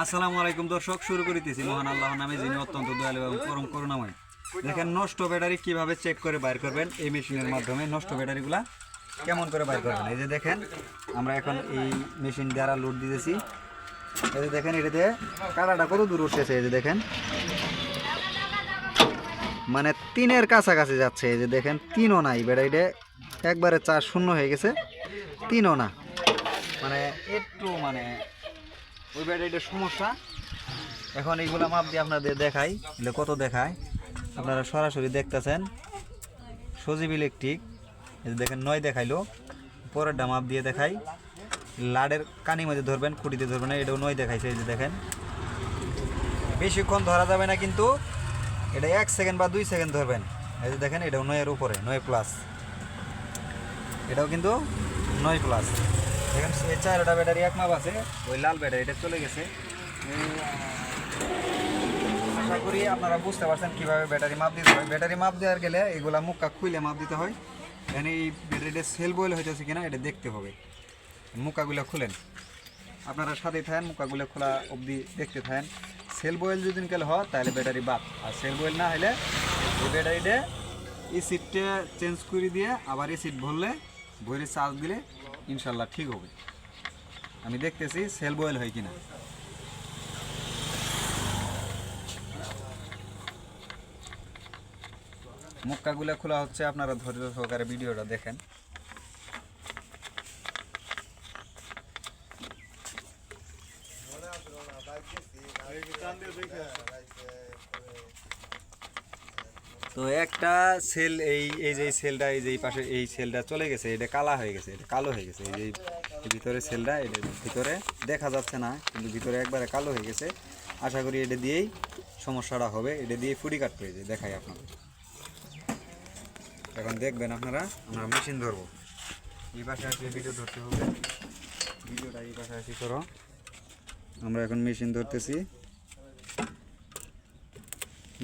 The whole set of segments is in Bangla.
আসসালামু আলাইকুম দর্শক, শুরু করিতেছি মহান আল্লাহ নামে যিনি অত্যন্ত দয়ালু এবং পরম করুণাময়। দেখেন, নষ্ট ব্যাটারি কীভাবে চেক করে বাইর করবেন? এই মেশিনের মাধ্যমে নষ্ট ব্যাটারিগুলা কেমন করে বাইর করবেন? এই যে দেখেন, আমরা এখন এই মেশিন দ্বারা লোড দিতেছি। এই যে দেখেন এটাতে কাটাটা কত দূর উঠতেছে, এই যে দেখেন। মানে তিনের কাছাকাছি যাচ্ছে, এই যে দেখেন তিনও নাই, ব্যাটারিটা একবারে চার শূন্য হয়ে গেছে তিনও না। মানে একটু মানে ওই এটা সমস্যা। এখন এইগুলো মাপ দিয়ে আপনাদের দেখাই। এগুলো কত দেখায়? আপনারা সরাসরি দেখতেছেন। সজীব ইলেকট্রিক। দেখেন, নয় দেখাইলো। পরেরটা মাপ দিয়ে দেখাই। লাডের কানি মধ্যে ধরবেন, খুঁটিতে ধরবেন এটাও নয় দেখাইছে, এই যে দেখেন। বেশিক্ষণ ধরা যাবে না কিন্তু এটা এক সেকেন্ড বা দুই সেকেন্ড ধরবেন। এই যে দেখেন, এটাও নয়ের উপরে, নয় প্লাস এটাও কিন্তু নয় প্লাস দেখেন, এই চারটা ব্যাটারি এক মাপ আছে, ওই লাল ব্যাটারিটা চলে গেছে। আশা করি আপনারা বুঝতে পারছেন কীভাবে ব্যাটারি মাপ দিতে হয়। ব্যাটারি মাপ দেওয়ার গেলে এগুলা মুখটা খুলে মাপ দিতে হয়। এখানে এই ব্যাটারিটা সেল বয়েল হইতেছে কিনা, এটা দেখতে হবে। মুখাগুলো খুলেন। আপনারা সাথে থাকেন মুখাগুলো খোলা অবধি দেখতে থাকেন। সেল বয়েল যদি নিকাল হয়, তাহলে ব্যাটারি বাদ। আর সেল বয়েল না হলে এই ব্যাটারিটা এই সিটটা চেঞ্জ করে দিয়ে আবার এই সিট ভরলে ভরে চার্জ দিলে ইনশাল্লাহ ঠিক হবে। আমি দেখতেছি সেল বয়েল হয় কিনা। মুক্কাগুলো খোলা হচ্ছে, আপনারা ধৈর্য সহকারে ভিডিওটা দেখেন। তো একটা সেল এই এই যে সেলটা এই যে এই পাশে এই সেলটা চলে গেছে, এটা কালা হয়ে গেছে, এটা কালো হয়ে গেছে। এই যে ভিতরে সেলটা এটা ভিতরে দেখা যাচ্ছে না, কিন্তু ভিতরে একবারে কালো হয়ে গেছে। আশা করি এটা দিয়েই সমস্যাটা হবে, এটা দিয়ে ফুটি কাটতে হয়েছে দেখাই আপনাদের। এখন দেখবেন আপনারা, আমরা মেশিন ধরবো। এই পাশে আসলে ভিডিও ধরতে হবে। ভিডিওটা এই পাশে আসি, করো। আমরা এখন মেশিন ধরতেছি।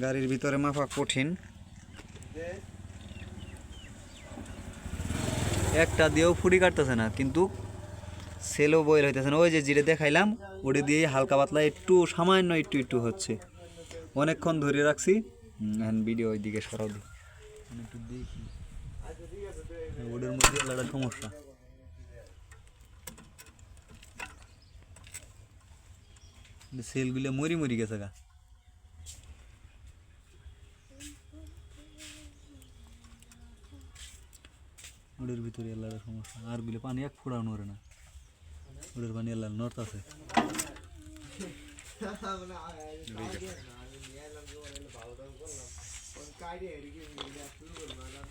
গাড়ির ভিতরে মাফা কঠিন। একটা দিয়েও ফুটি কাটতেছে না, কিন্তু সেলও বয়েল হইতেছে না। ওই যে জিরে দেখাইলাম, ওটা দিয়ে হালকা পাতলা, একটু সামান্য একটু একটু হচ্ছে। অনেকক্ষণ ধরে রাখছি। এখন ভিডিও ওই দিকে সরাও দিই একটু দেখি। ওদের মধ্যে একটা সমস্যা। সেলগুলো মরি মরি গেছে গা। ওদের ভিতরে এলার সমস্যা। আর বিলে পানি এক ফোড়াও নড়ে না। ওদের পানি এলার নর্থ আছে।